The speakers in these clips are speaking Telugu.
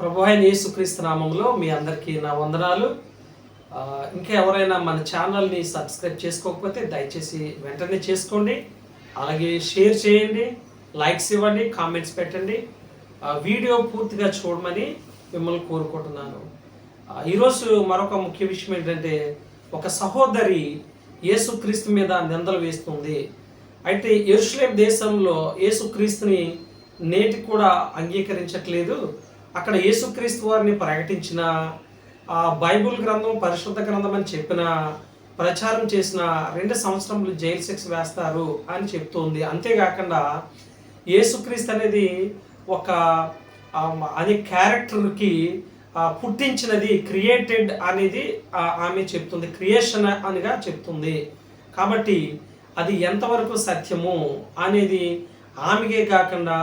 ప్రభు అయిన యేసుక్రీస్తు నామంలో మీ అందరికీ నా వందనాలు. ఇంకా ఎవరైనా మన ఛానల్ని సబ్స్క్రైబ్ చేసుకోకపోతే దయచేసి వెంటనే చేసుకోండి. అలాగే షేర్ చేయండి లైక్స్ ఇవ్వండి కామెంట్స్ పెట్టండి. వీడియో పూర్తిగా చూడమని మిమ్మల్ని కోరుకుంటున్నాను. ఈరోజు మరొక ముఖ్య విషయం ఏంటంటే ఒక సహోదరి యేసుక్రీస్తు మీద నిందలు వేస్తుంది. అయితే ఎరుషలేం దేశంలో యేసుక్రీస్తుని నేటి కూడా అంగీకరించట్లేదు. అక్కడ యేసుక్రీస్తు వారిని ప్రకటించిన ఆ బైబుల్ గ్రంథం పరిశుద్ధ గ్రంథం అని చెప్పిన ప్రచారం చేసిన రెండు సంవత్సరములు జైలు శిక్ష వేస్తారు అని చెప్తోంది. అంతేకాకుండా యేసుక్రీస్తు అనేది ఒక అది అనే క్యారెక్టర్కి పుట్టించినది క్రియేటెడ్ అనేది ఆమె చెప్తుంది. క్రియేషన్ అనిగా చెప్తుంది. కాబట్టి అది ఎంతవరకు సత్యము అనేది ఆమెకే కాకుండా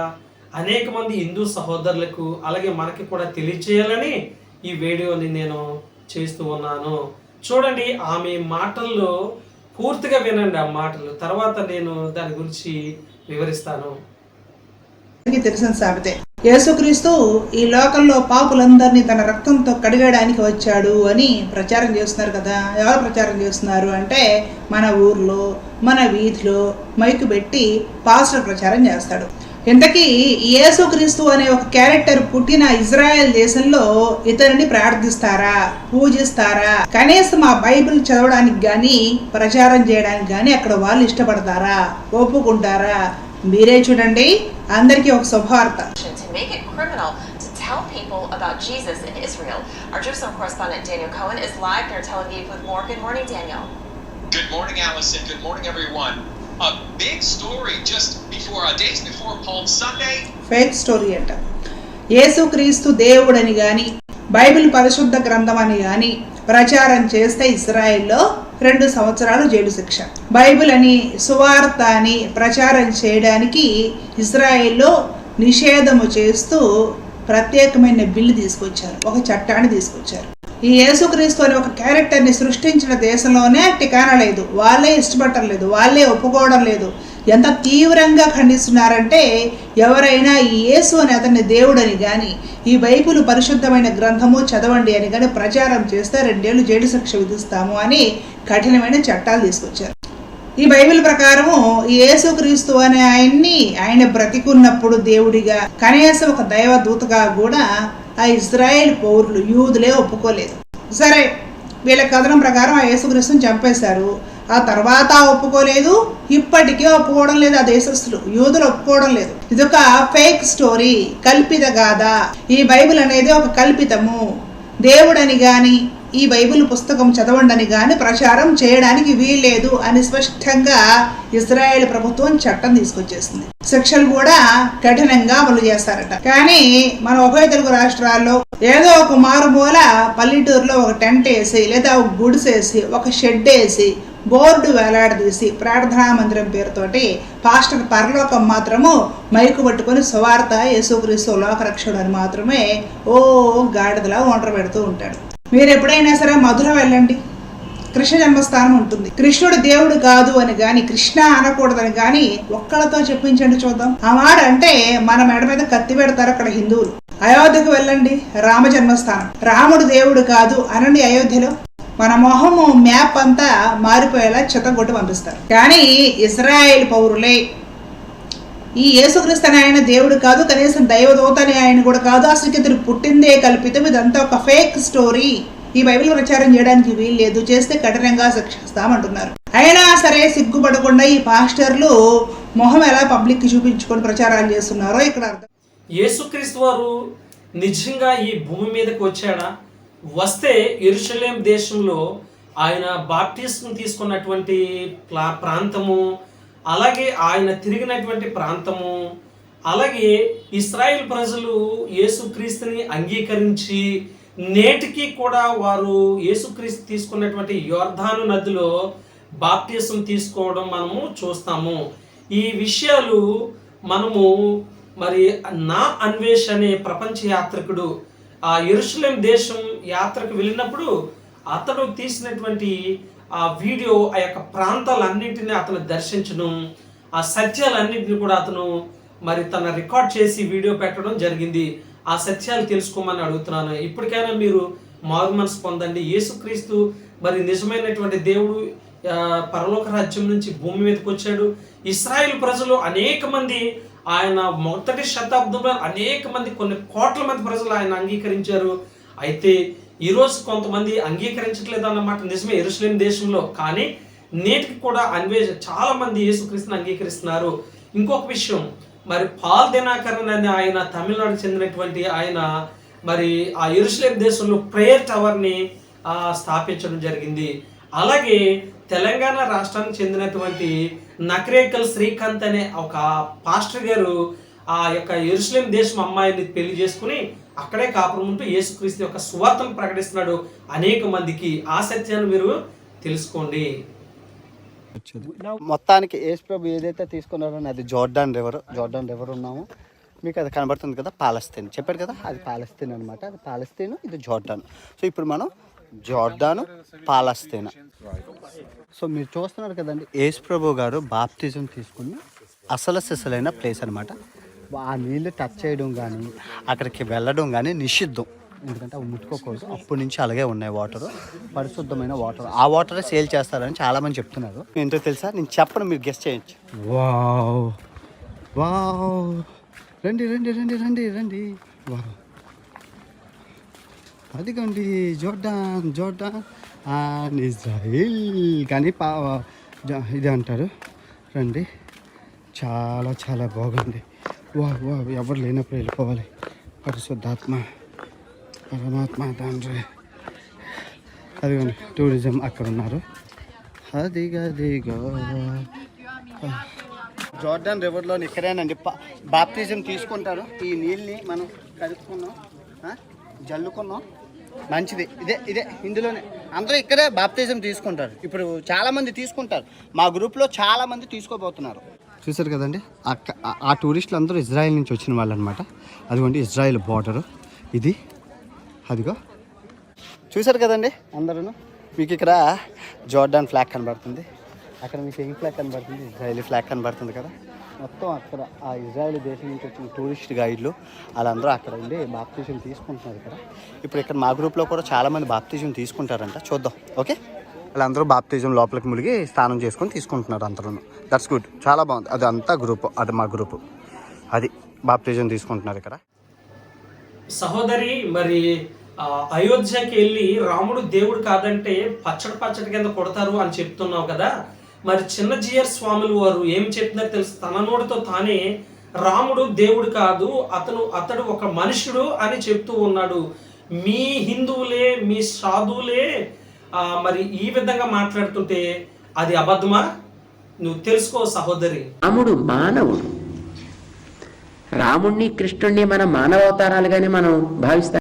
అనేక మంది హిందూ సహోదరులకు అలాగే మనకి కూడా తెలియచేయాలని ఈ వీడియోని నేను చేస్తూ ఉన్నాను. చూడండి ఆమె మాటల్లో పూర్తిగా వినండి ఆ మాటలు. తర్వాత నేను దాని గురించి వివరిస్తాను. తెలిసిన సాబితే యేసుక్రీస్తు ఈ లోకంలో పాపులందరినీ తన రక్తంతో కడిగడానికి వచ్చాడు అని ప్రచారం చేస్తున్నారు కదా. ఎవరు ప్రచారం చేస్తున్నారు అంటే మన ఊర్లో మన వీధిలో మైకు పెట్టి పాస్టర్ ప్రచారం చేస్తాడు. కిందకి యేసు క్రీస్తు అనే ఒక క్యారెక్టర్ పుట్టిన ఇజ్రాయెల్ దేశంలో ఇతరుని ప్రార్థిస్తారా పూజిస్తారా? కనీసం ఆ బైబిల్ చదవడానికి కానీ ప్రచారం చేయడానికి కానీ అక్కడ వాళ్ళు ఇష్టపడతారా ఒప్పుకుంటారా? మీరే చూడండి. అందరికి ఒక శుభవార్త. Good morning, Allison. Good morning, everyone. A big story just before uh, days before Palm Sunday. Fake story అంట. యేసుక్రీస్తు దేవుడని గాని బైబిల్ పరిశుద్ధ గ్రంథం అని గాని ప్రచారం చేస్తే ఇస్రాయెల్లో రెండు సంవత్సరాలు జైలు శిక్ష. బైబిల్ అని సువార్త అని ప్రచారం చేయడానికి ఇజ్రాయెల్లో నిషేధము చేస్తూ ప్రత్యేకమైన బిల్లు తీసుకొచ్చారు. ఒక చట్టాన్ని తీసుకొచ్చారు. ఈ యేసుక్రీస్తు అనే ఒక క్యారెక్టర్ని సృష్టించిన దేశంలోనే టికానలేదు వాళ్ళే ఇష్టపడటం లేదు. వాళ్ళే ఒప్పుకోవడం లేదు. ఎంత తీవ్రంగా ఖండిస్తున్నారంటే ఎవరైనా ఈ యేసు అని అతన్ని దేవుడని కానీ ఈ బైబిల్ పరిశుద్ధమైన గ్రంథము చదవండి అని కానీ ప్రచారం చేస్తే రెండేళ్ళు జైలు శిక్ష విధిస్తాము అని కఠినమైన చట్టాలు తీసుకొచ్చారు. ఈ బైబిల్ ప్రకారము ఈ యేసుక్రీస్తు అనే ఆయన్ని ఆయన బ్రతికున్నప్పుడు దేవుడిగా కనీసం ఒక దైవదూతగా కూడా ఆ ఇజ్రాయెల్ పౌరులు యూదులే ఒప్పుకోలేదు. సరే వీళ్ళ కథనం ప్రకారం ఆ యేసుక్రీస్తుని చంపేశారు. ఆ తర్వాత ఒప్పుకోలేదు ఇప్పటికీ ఒప్పుకోవడం లేదు ఆ దేశస్తులు యూదులు ఒప్పుకోవడం లేదు. ఇదొక ఫేక్ స్టోరీ కల్పిత గాథ. ఈ బైబిల్ అనేది ఒక కల్పితము. దేవుడని కానీ ఈ బైబిల్ పుస్తకం చదవండని కానీ ప్రచారం చేయడానికి వీల్లేదు అని స్పష్టంగా ఇజ్రాయెల్ ప్రభుత్వం చట్టం తీసుకొచ్చేసింది. శిక్షలు కూడా కఠినంగా అమలు చేస్తారట. కానీ మన ఉభయ తెలుగు రాష్ట్రాల్లో ఏదో ఒక మారుమూల పల్లెటూరులో ఒక టెంట్ వేసి లేదా ఒక గుడిసేసి ఒక షెడ్ వేసి బోర్డు వేలాడదీసి ప్రార్థనా మందిరం పేరుతోటి పాస్టర్ పరలోకం మాత్రము మైకు పట్టుకొని సువార్త యేసుక్రీస్తు లోకరక్షకుడు అని మాత్రమే ఓ గాడిదలా ఒంటరి పెడుతూ ఉంటాడు. మీరు ఎప్పుడైనా సరే మధుర వెళ్ళండి. కృష్ణ జన్మస్థానం ఉంటుంది. కృష్ణుడు దేవుడు కాదు అని గాని కృష్ణ అనకూడదని గాని ఒక్కళ్ళతో చెప్పించండి చూద్దాం. ఆ మాట అంటే మన మెడ మీద కత్తి పెడతారు అక్కడ హిందువులు. అయోధ్యకు వెళ్ళండి. రామ జన్మస్థానం. రాముడు దేవుడు కాదు అనండి అయోధ్యలో. మన మొహము మ్యాప్ అంతా మారిపోయేలా చెత్తగొట్టి పంపిస్తారు. కానీ ఇజ్రాయెల్ పౌరులే ఈ యేసుక్రీస్తు అని ఆయన దేవుడు కాదు కనీసం దైవదూత అని ఆయన కూడా కాదు అసలు పుట్టిందే కల్పితం. ఇదంతా ఒక ఫేక్ స్టోరీ ఈ బైబిల్ ప్రచారం చేయడానికి వీలు లేదు చేస్తే కఠినంగా శిక్షిస్తామంటున్నారు. అయినా సరే సిగ్గుపడకుండా ఈ పాస్టర్లు మొహం ఎలా పబ్లిక్కి చూపించుకొని ప్రచారాలు చేస్తున్నారో ఇక్కడ అర్థం యేసుక్రీస్తు వారు నిజంగా ఈ భూమి మీదకి వచ్చాడా? వస్తే ఎరుషలేం దేశంలో ఆయన బాప్టిజం తీసుకున్నటువంటి ప్రాంతము అలాగే ఆయన తిరిగినటువంటి ప్రాంతము అలాగే ఇస్రాయిల్ ప్రజలు యేసుక్రీస్తుని అంగీకరించి నేటికి కూడా వారు యేసుక్రీస్తు తీసుకున్నటువంటి యోర్ధాను నదిలో బాప్తీసం తీసుకోవడం మనము చూస్తాము. ఈ విషయాలు మనము మరి నా అన్వేష్ అనే ప్రపంచ యాత్రికుడు. ఆ ఎరుషలేం దేశం యాత్రకు వెళ్ళినప్పుడు అతడు తీసినటువంటి ఆ వీడియో ఆ యొక్క ప్రాంతాలన్నింటినీ అతను దర్శించడం ఆ సత్యాలన్నింటినీ కూడా అతను మరి తన రికార్డ్ చేసి వీడియో పెట్టడం జరిగింది. ఆ సత్యాలు తెలుసుకోమని అడుగుతున్నాను. ఇప్పటికైనా మీరు మారు మనసు పొందండి. యేసుక్రీస్తు మరి నిజమైనటువంటి దేవుడు పరలోక రాజ్యం నుంచి భూమి మీదకి వచ్చాడు. ఇస్రాయేల్ ప్రజలు అనేక మంది ఆయన మొదటి శతాబ్దంలో అనేక మంది కొన్ని కోట్ల మంది ప్రజలు ఆయన అంగీకరించారు. అయితే ఈరోజు కొంతమంది అంగీకరించట్లేదు అన్నమాట. నిజమే ఎరుసలేం దేశంలో. కానీ నేటికి కూడా అన్వేష చాలా మంది యేసుక్రీస్తుని అంగీకరిస్తున్నారు. ఇంకొక విషయం మరి పాల్ దినాకరన్ అనే ఆయన తమిళనాడు చెందినటువంటి ఆయన మరి ఆ ఎరుసలేం దేశంలో ప్రేయర్ టవర్ని స్థాపించడం జరిగింది. అలాగే తెలంగాణ రాష్ట్రానికి చెందినటువంటి నకరేకల్ శ్రీకాంత్ అనే ఒక పాస్టర్ గారు ఆ యొక్క ఎరుసలేం దేశం అమ్మాయిని పెళ్ళి చేసుకుని అక్కడే కాపురం ఉంటూ యేసుక్రీస్తు యొక్క సువార్తను ప్రకటిస్తున్నాడు. అనేక మందికి ఆ సత్యాన్ని మీరు తెలుసుకోండి. మొత్తానికి యేసు ప్రభు ఏదైతే తీసుకున్నారో అది జోర్డాన్ రివర్ జోర్డాన్ రివర్ ఉన్నాము. మీకు అది కనబడుతుంది కదా పాలస్తీన్. చెప్పారు కదా అది పాలస్తీన్ అనమాట అది పాలస్తీన్ ఇది జోర్డాన్. సో ఇప్పుడు మనం జోర్డాను పాలస్తీన్. సో మీరు చూస్తున్నారు కదండి యేసు ప్రభు గారు బాప్తిజం తీసుకుని అసలు సిసలైన ప్లేస్ అనమాట ఆ నీళ్ళు టచ్ చేయడం కానీ అక్కడికి వెళ్ళడం కానీ నిషిద్ధం. ఎందుకంటే అవి ముట్టుకోకూడదు. అప్పటి నుంచి అలాగే ఉన్నాయి వాటర్. పరిశుద్ధమైన వాటర్. ఆ వాటరే సేల్ చేస్తారని చాలామంది చెప్తున్నారు. ఏంటో తెలుసా? నేను చెప్పను మీరు గెస్ట్ చేయొచ్చు వావ్. వావ్. రండి రండి రండి రండి రండి. వావ్. అదిగోండి జోర్డాన్ జోర్డాన్. అండ్ ఇజ్రాయిల్ కానీ పా జ- ఇది అంటారు రండి. చాలా చాలా బాగుంది. వా వా ఎవరు లేనప్పుడు వెళ్ళిపోవాలి. పరిశుద్ధాత్మ పరమాత్మ తండ్రి. అదిగోండి టూరిజం అక్కడ ఉన్నారు. అదిగదిగో జోర్డాన్ రివర్లో ఇక్కడేనండి. బాప్తిజం తీసుకుంటారు ఈ నీళ్ళని మనం కలుపుకున్నాం జల్లుకున్నాం. మంచిది. ఇదే ఇదే ఇందులోనే. అందరూ ఇక్కడే బాప్తిజం తీసుకుంటారు. ఇప్పుడు చాలామంది తీసుకుంటారు. మా గ్రూప్లో చాలామంది తీసుకోబోతున్నారు. చూసారు కదండి? ఆ- టూరిస్టులు అందరూ ఇజ్రాయెల్ నుంచి వచ్చిన వాళ్ళు అనమాట అదిగోండి ఇజ్రాయెల్ బార్డరు. ఇది అదిగో. చూసారు కదండి అందరూ మీకు ఇక్కడ జోర్డాన్ ఫ్లాగ్ కనబడుతుంది. అక్కడ మీకు ఏం ఫ్లాగ్ కనబడుతుంది? ఇజ్రాయలీ ఫ్లాగ్ కనబడుతుంది కదా. మొత్తం అక్కడ ఆ ఇజ్రాయెల్ దేశం నుంచి వచ్చిన టూరిస్ట్ గైడ్లు వాళ్ళందరూ అక్కడ ఉండి బాప్తిజం తీసుకుంటున్నారు ఇక్కడ. ఇప్పుడు ఇక్కడ మా గ్రూప్లో కూడా చాలామంది బాప్తిజం తీసుకుంటారంట. చూద్దాం. ఓకే? వాళ్ళందరూ బాప్తిజం లోపలికి మునిగి స్నానం చేసుకొని తీసుకుంటున్నారు అందరూ దట్స్ గుడ్ చాలా బాగుంది. అది అంతా గ్రూప్. అది మా గ్రూప్. అది బాప్తిజం తీసుకుంటున్నారు ఇక్కడ. సహోదరి మరి అయోధ్యకి వెళ్ళి రాముడు దేవుడు కాదంటే పచ్చడి పచ్చడి కింద కొడతారు అని చెప్తున్నావు కదా. మరి చిన్న జియర్ స్వాములు వారు ఏం చెప్తున్నారు తెలుసు. తన నోటితో తానే రాముడు దేవుడు కాదు అతను అతడు ఒక మనుషుడు అని చెప్తూ ఉన్నాడు. మీ హిందువులే మీ సాధువులే మరి ఈ విధంగా మాట్లాడుతుంటే అది అబద్ధమా? నువ్వు తెలుసుకో సహోదరి. రాముడు మానవుడు. రాముణ్ణి కృష్ణుణ్ణి మన మానవ అవతారాలుగానే మనం భావిస్తాం.